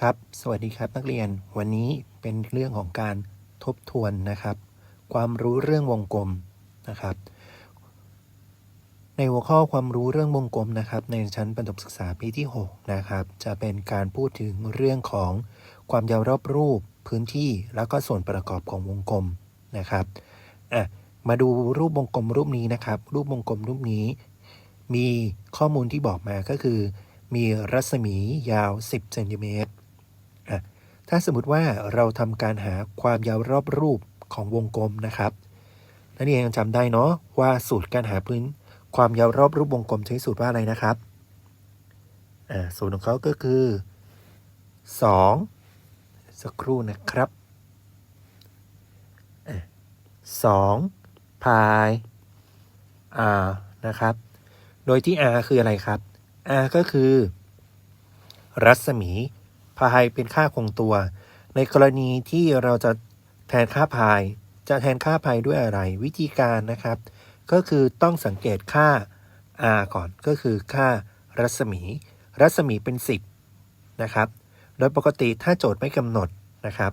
ครับ สวัสดีครับนักเรียน วันนี้เป็นเรื่องของการทบทวนนะครับ ความรู้เรื่องวงกลมนะครับ ในหัวข้อความรู้เรื่องวงกลมนะครับ ในชั้นประถมศึกษาปีที่6นะครับ จะเป็นการพูดถึงเรื่องของความยาวรอบรูปพื้นที่แล้วก็ส่วนประกอบของวงกลมนะครับอะมาดูรูปวงกลมรูปนี้นะครับ รูปวงกลมรูปนี้ มีข้อมูลที่บอกมาก็คือ มีรัศมียาว 10เซนติเมตร ถ้าสมมติว่าเราทำการหาความยาวรอบรูปของวงกลมนะครับนักเรียนยังจำได้เนาะว่าสูตรการหาพื้น ความยาวรอบรูปวงกลมใช้สูตรว่าอะไรนะครับสูตรของเขาก็คือ 2 สักครู่นะครับอะ2พาย r นะครับ โดยที่ r คืออะไรครับ r ก็คือ รัศมี พายเป็นค่าคงตัว ในกรณีที่เราจะแทนค่าพาย จะแทนค่าพายด้วยอะไร วิธีการนะครับ ก็คือต้องสังเกตค่า r ก่อนก็คือค่ารัศมี รัศมีเป็น 10 นะครับ โดยปกติถ้าโจทย์ไม่กำหนดนะครับ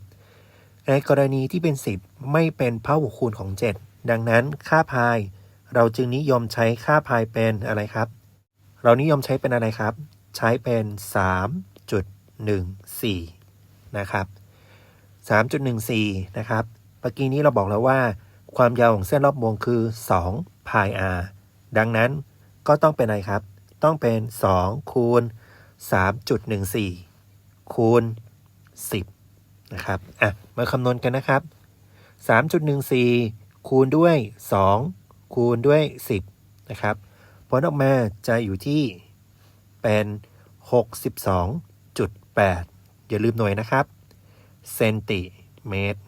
ในกรณีที่เป็น 10 ไม่เป็นพหุคูณของ 7 ดังนั้นค่าพาย เราจึงนิยมใช้ค่าพายเป็นอะไรครับ เรานิยมใช้เป็นอะไรครับ ใช้เป็น 3.14 นะครับ 3.14 นะครับ เมื่อกี้นี้เราบอกแล้วว่า ความยาวของเส้นรอบวงคือ2พาย r ดังนั้นก็ต้องเป็นอะไรครับ ต้องเป็น 2 คูณ 3.14 คูณ 10 นะครับ อะ มาคำนวณกันนะครับ 3.14 คูณด้วย 2 คูณด้วย 10 นะครับ ผลออกมาจะอยู่ที่เป็น 8 อย่าลืมหน่วยนะครับ เซนติเมตร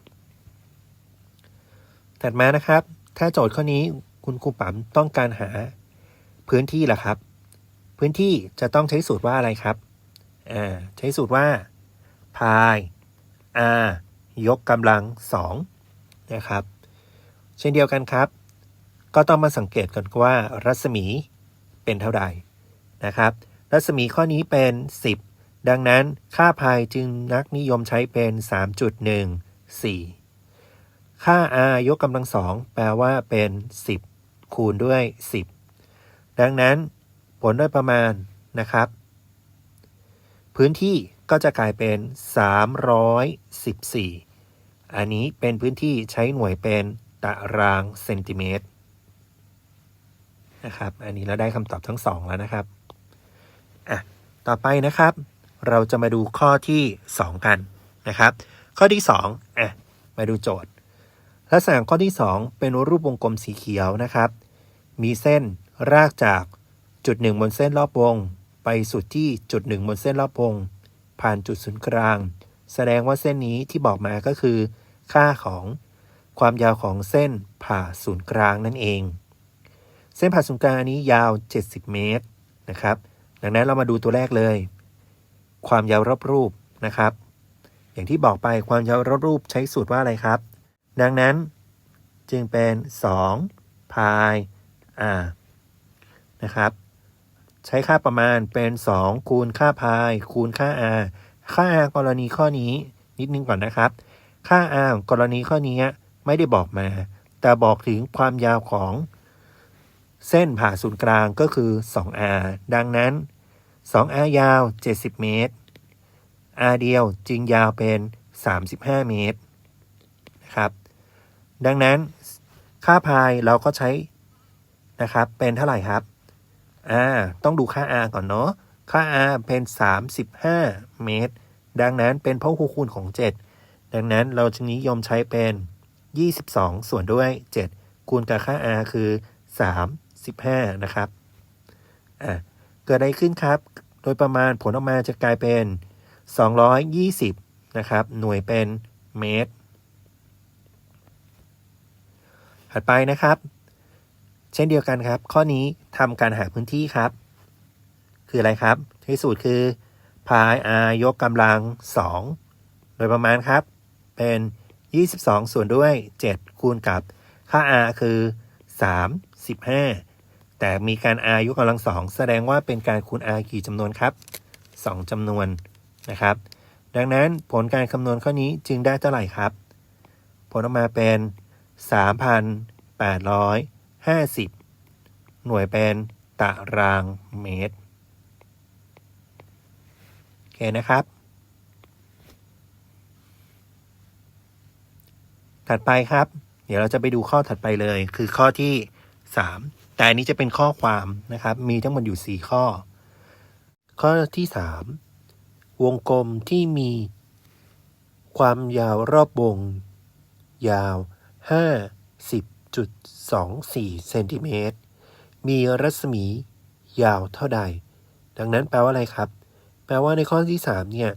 ถัดมานะครับ ถ้าโจทย์ข้อนี้คุณครูปั๊มต้องการหาพื้นที่ล่ะครับ พื้นที่จะต้องใช้สูตรว่าอะไรครับอ่าใช้สูตรว่าพาย r ยกกำลัง2นะครับ เช่นเดียวกันครับ ก็ต้องมาสังเกตกันว่ารัศมีเป็นเท่าใดนะครับ รัศมีข้อนี้เป็น 10 ดังนั้นค่าพายจึงนักนิยมใช้เป็น 3.14 ค่า r ยกกำลังสองแปลว่าเป็น 10 คูณด้วย 10 ดังนั้น ผลโดยประมาณนะครับ พื้นที่ก็จะกลายเป็น 314 อันนี้เป็นพื้นที่ใช้หน่วยเป็นตารางเซนติเมตรนะครับ อันนี้เราได้คำตอบทั้งสองแล้วนะครับ อะ ต่อไปนะครับ เราจะมาดูข้อที่ 2 กันนะครับ ข้อที่2อะมาดูโจทย์ ลักษณะข้อที่ 2 เป็นรูปวงกลมสีเขียวนะครับ มีเส้นรากจากจุดหนึ่งบนเส้นรอบวง ไปสุดที่จุดหนึ่งบนเส้นรอบวง ผ่านจุดศูนย์กลาง แสดงว่าเส้นนี้ที่บอกมาก็คือ ค่าของความยาวของเส้นผ่าศูนย์กลางนั่นเอง เส้นผ่าศูนย์กลางนนี้ยาว 70 เมตรนะครับ ดังนั้นเรามาดูตัวแรกเลย ความยาวรอบรูปนะครับ อย่างที่บอกไปความยาวรอบรูปใช้สูตรว่าอะไรครับ ดังนั้นจึงเป็น 2 พาย r นะครับ ใช้ค่าประมาณเป็น 2 คูณค่าพาย คูณค่า r ค่า r กรณีข้อนี้นิดนึงก่อนนะครับ ค่า r กรณีข้อนี้ไม่ได้บอกมา แต่บอกถึงความยาวของเส้นผ่าศูนย์กลางก็คือ 2r ดังนั้น 2r ยาว 70 เมตร r เดียวจึงยาวเป็น 35 เมตรนะครับ ดังนั้นค่าพายเราก็ใช้นะครับเป็นเท่าไหร่ครับอ่าต้องดูค่า r ก่อนเนาะค่า r เป็น 35 เมตร ดังนั้นเป็นพหุคูณของ 7 ดังนั้นเราจึงนิยมใช้เป็น 22 ส่วนด้วย 7 คูณกับค่า r คือ 35 นะครับอ่า เกิดอะไรขึ้นครับ โดยประมาณผลออกมาจะกลายเป็น 220 นะครับ หน่วยเป็นเมตร ถัดไปนะครับ เช่นเดียวกันครับ ข้อนี้ทำการหาพื้นที่ครับ คืออะไรครับ ที่สูตรคือพาย r ยกกำลัง 2 โดยประมาณครับ เป็น 22 ส่วนด้วย 7 คูณกับค่า r คือ 35 แต่มีการ r ยกกำลัง2แสดงว่าเป็นการคูณ r กี่จำนวนครับ 2จำนวนนะครับ ดังนั้นผลการคำนวณข้อนี้จึงได้เท่าไหร่ครับ ผลออกมาเป็น 3,850 หน่วยเป็นตารางเมตรโอเคนะครับ ถัดไปครับ เดี๋ยวเราจะไปดูข้อถัดไปเลย คือข้อที่ 3 แต่อันนี้จะเป็นข้อความนะครับ มีทั้งหมดอยู่ 4 ข้อ ข้อที่ 3 วงกลมที่มีความยาวรอบวง ยาว 50.24เซนติเมตร มีรัศมียาวเท่าใด ดังนั้นแปลว่าอะไรครับ แปลว่าในข้อที่ 3 เนี่ย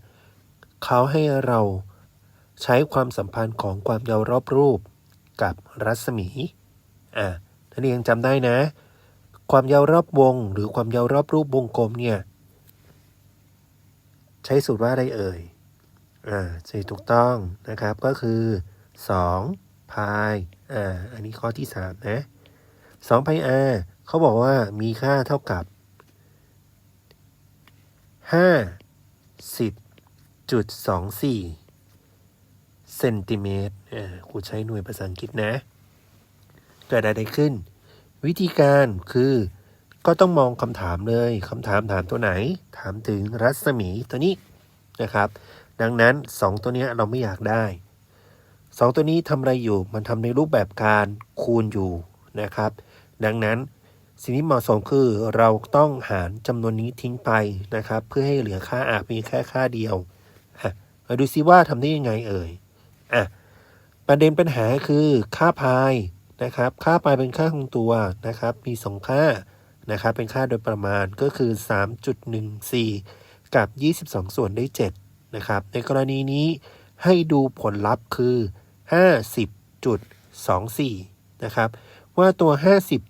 เขาให้เราใช้ความสัมพันธ์ของความยาวรอบรูปกับรัศมี อ่า ท่านเรียนจำได้นะ ความยาวรอบวง หรือความยาวรอบรูปวงกลมเนี่ย ใช้สูตรว่าอะไรเอ่ย อ่าสูตรถูกต้องนะครับ ก็คือ2พายอ่าอันนี้ข้อที่ 3 นะ2พาย r เขาบอกว่ามีค่าเท่ากับ 50.24เซนติเมตรอ่าครูใช้หน่วยภาษาอังกฤษนะ เกิดอะไรขึ้น วิธีการคือก็ต้องมองคำถามเลยคำถามถามตัวไหน ถามถึงรัศมีตัวนี้นะครับ ดังนั้น 2 ตัวเนี้ยเราไม่อยากได้ 2 ตัวนี้ทำอะไรอยู่มันทำในรูปแบบการคูณอยู่นะครับ ดังนั้นสิ่งที่เหมาะสมคือเราต้องหารจำนวนนี้ทิ้งไปนะครับ เพื่อให้เหลือค่าอามีแค่ค่าเดียวอะมาดูซิว่าทำได้ยังไงเอ่ยอะประเด็นปัญหาคือค่าพาย นะครับ ค่าพายเป็นค่าของตัวนะครับ มีสองค่านะครับ เป็นค่าโดยประมาณก็คือ 3.14 กับ 22 ส่วนได้7นะครับ ในกรณีนี้ให้ดูผลลัพธ์คือ 50.24 นะครับ ว่าตัว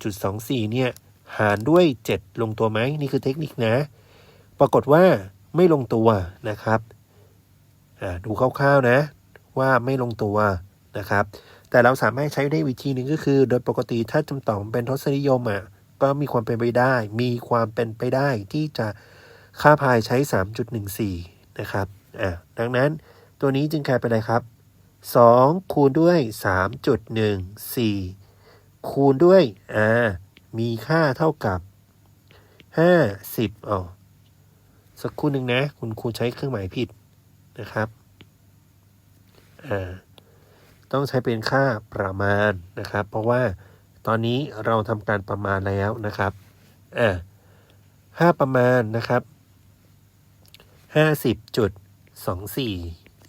50.24 เนี่ย หารด้วย 7 ลงตัวไหม นี่คือเทคนิคนะ ปรากฏว่าไม่ลงตัวนะครับ ดูคร่าวๆนะ ว่าไม่ลงตัวนะครับ แต่เราสามารถใช้ได้วิธีหนึ่งก็คือ โดยปกติถ้าจำตอบเป็นทศนิยมอะก็มีความเป็นไปได้ มีความเป็นไปได้ที่จะค่าพายใช้ 3.14 นะครับอ่าดังนั้นตัวนี้จึงกลายเป็นอะไรครับ 2 คูณด้วย 3.14 คูณด้วยอ่ามีค่าเท่ากับ 50อ๋อสักครู่หนึ่งนะ คุณครูใช้เครื่องหมายผิดนะครับอ่า ต้องใช้เป็นค่าประมาณนะครับ เพราะว่าตอนนี้เราทำการประมาณแล้วนะครับอ่าค่าประมาณนะครับห้าสิบจุดสองสี่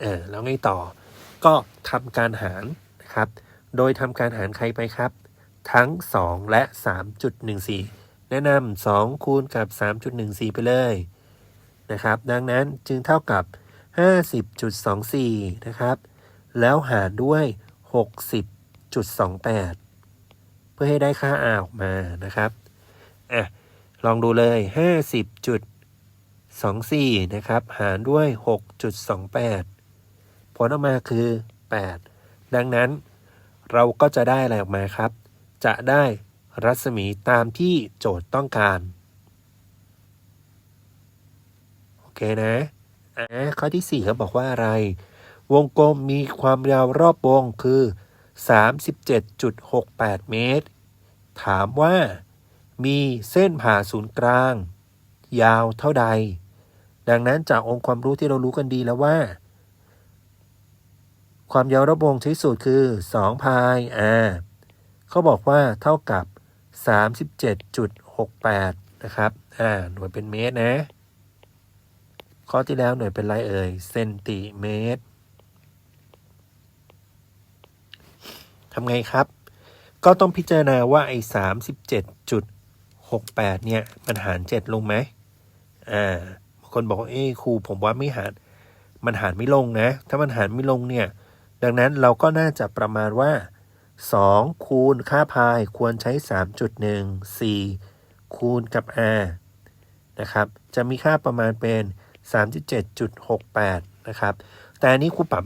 เออแล้วไงต่อ ก็ทำการหารนะครับ โดยทำการหารใครไปครับ ทั้ง 2 และ 3.14 แนะนำ2คูณกับ 3.14 ไปเลยนะครับ ดังนั้นจึงเท่ากับ 50.24 นะครับ แล้วหารด้วย 60.28 เพื่อให้ได้ค่า r ออกมานะครับอะลองดูเลย 50.24 นะครับ หารด้วย 6.28 ผลออกมาคือ 8 ดังนั้นเราก็จะได้อะไรออกมาครับ จะได้รัศมีตามที่โจทย์ต้องการ โอเคนะอะข้อที่ 4เขาบอกว่าอะไร วงกลมมีความยาวรอบวงคือ 37.68 เมตร ถามว่า มีเส้นผ่าศูนย์กลาง ยาวเท่าใด ดังนั้นจากองค์ความรู้ที่เรารู้กันดีแล้วว่า ความยาวรอบวงที่สุดคือ2พาย r เขาบอกว่าเท่ากับ 37.68 นะครับอ่าหน่วยเป็นเมตรนะข้อที่แล้วหน่วยเป็นไรเอ่ยเซนติเมตรำไงครับ ก็ต้องพิจารณาว่าไอ้37.68เจ็ดจุดหกแปดเนี่ยมันหาร7ลงไหมอ่าบางคนบอกว่าเอ้ครูผมว่าไม่หารมันหารไม่ลงนะ ถ้ามันหารไม่ลงเนี่ย ดังนั้นเราก็น่าจะประมาณว่า 2 คูณค่าพายควรใช้ 3.14 คูณกับ r นะครับ จะมีค่าประมาณเป็น 37.68 นะครับ แต่อันนี้ครูปรับ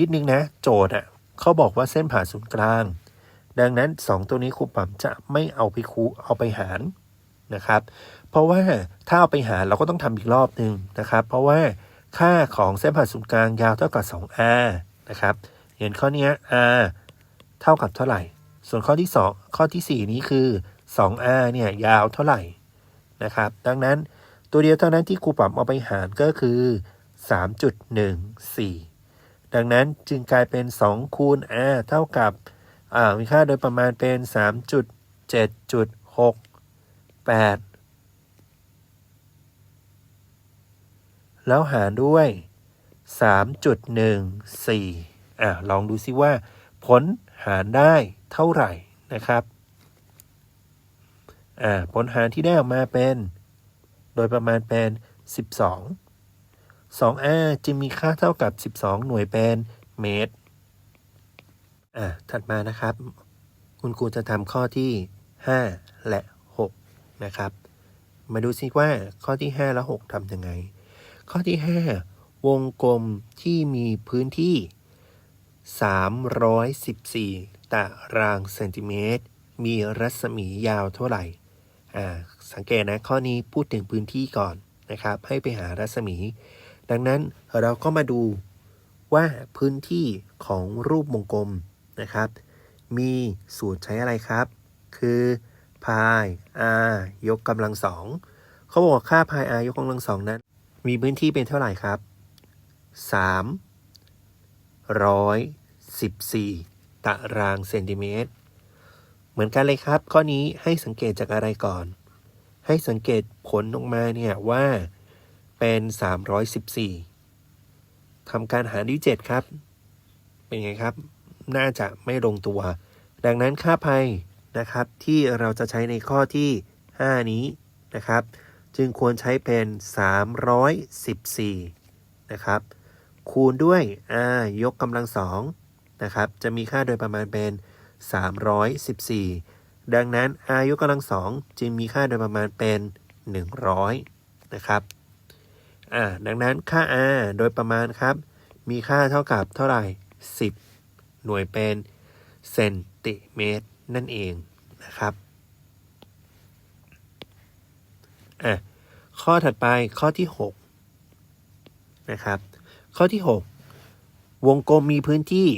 นิดนึงนะ โจทย์อะ เขาบอกว่าเส้นผ่าศูนย์กลาง ดังนั้น 2 ตัวนี้ครูปรับจะไม่เอาไปคูเอาไปหารนะครับ เพราะว่าถ้าเอาไปหารเราก็ต้องทำอีกรอบหนึ่งนะครับ เพราะว่าค่าของเส้นผ่าศูนย์กลางยาวเท่ากับ 2r นะครับ เห็นข้อนี้ r เท่ากับเท่าไหร่ ส่วนข้อที่ 2 ข้อทีสี่4 นี้คือ 2r เนี่ยยาวเท่าไหร่นะครับ ดังนั้นตัวเดียวเท่านั้นที่ครูปรับเอาไปหารก็คือ 3.14 ดังนั้นจึงกลายเป็น 2 คูณ r เท่ากับมีค่าโดยประมาณเป็น 3.7.68 แล้วหารด้วย 3.14อะลองดูซิว่า ผลหารได้เท่าไหร่นะครับอ่าผลหารที่ได้ออกมาเป็น โดยประมาณเป็น 12 2r จึงมีค่าเท่ากับ 12 หน่วยเป็นเมตร อ่าถัดมานะครับ คุณครูจะทำข้อที่ 5 และ 6 นะครับ มาดูซิว่าข้อที่ 5 และ 6ทำยังไง ข้อที่ 5 วงกลมที่มีพื้นที่ 314 ตารางเซนติเมตร มีรัศมียาวเท่าไหร่ อ่า สังเกตนะ ข้อนี้พูดถึงพื้นที่ก่อนนะครับ ให้ไปหารัศมี ดังนั้นเราก็มาดูว่าพื้นที่ของรูปวงกลมนะครับ มีสูตรใช้อะไรครับ คือพาย r ยกกำลังสองเขาบอกว่าค่าพาย r ยกกำลังสองนั้น มีพื้นที่เป็นเท่าไหร่ครับสามร้อยสิบสี่ตารางเซนติเมตร เหมือนกันเลยครับ ข้อนี้ให้สังเกตจากอะไรก่อน ให้สังเกตผลออกมาเนี่ยว่า เป็น 314ทำการหารด้วย 7 ครับ เป็นไงครับ น่าจะไม่ลงตัว ดังนั้นค่าภัยนะครับที่เราจะใช้ในข้อที่ 5 นี้นะครับ จึงควรใช้เป็น 314 นะครับ คูณด้วย r ยกกำลังสองนะครับ จะมีค่าโดยประมาณเป็น 314 ดังนั้น r ยกกำลังสองจึงมีค่าโดยประมาณเป็น 100 นะครับ อ่าดังนั้นค่า r โดยประมาณครับ มีค่าเท่ากับเท่าไหร่ 10 หน่วยเป็นเซนติเมตรนั่นเองนะครับอะข้อถัดไปข้อที่ 6 นะครับ ข้อที่ 6 วงกลมมีพื้นที่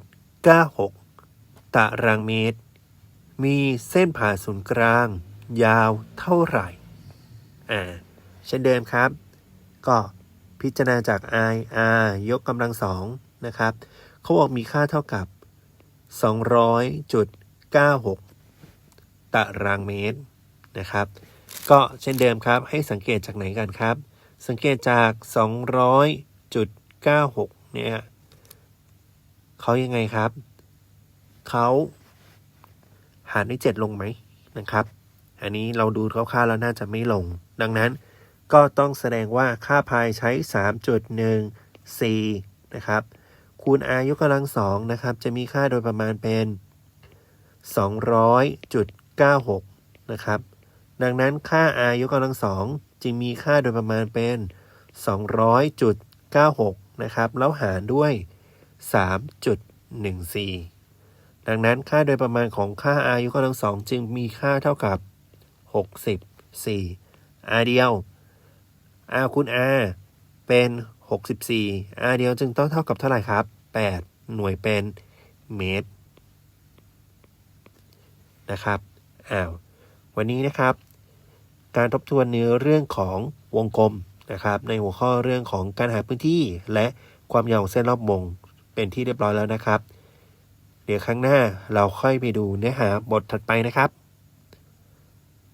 200.96 ตารางเมตร มีเส้นผ่าศูนย์กลาง ยาวเท่าไหร่ อ่าเช่นเดิมครับ ก็พิจารณาจาก i r ยกกำลังสองนะครับเขาบอกมีค่าเท่ากับ 200.96 ตารางเมตรนะครับ ก็เช่นเดิมครับ ให้สังเกตจากไหนกันครับ สังเกตจาก 200.96 เนี่ยเขายังไงครับ เขาหารด้วย7ลงไหมนะครับ อันนี้เราดูคร่าวๆแล้วน่าจะไม่ลง ดังนั้นก็ต้องแสดงว่าค่าพายใช้ 3.14 นะครับ คูณ r ยกกำลังสองนะครับ จะมีค่าโดยประมาณเป็น 200.96 นะครับ ดังนั้นค่า r ยกกำลังสองจึงมีค่าโดยประมาณเป็น 200.96 นะครับ แล้วหารด้วย 3.14 ดังนั้นค่าโดยประมาณของค่า r ยกกำลังสองจึงมีค่าเท่ากับ 64 r เดียว r คูณ r เป็น 64 r เดียวจึงต้องเท่ากับเท่าไหร่ครับ 8 หน่วยเป็นเมตรนะครับอ้าววันนี้นะครับ การทบทวนในเรื่องของวงกลมนะครับ ในหัวข้อเรื่องของการหาพื้นที่และความยาวของเส้นรอบวงเป็นที่เรียบร้อยแล้วนะครับ เดี๋ยวครั้งหน้าเราค่อยไปดูเนื้อหาบทถัดไปนะครับ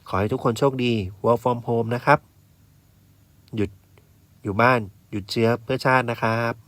ขอให้ทุกคนโชคดี work from home นะครับ หยุดอยู่บ้าน หยุดเชื้อเพื่อชาตินะครับ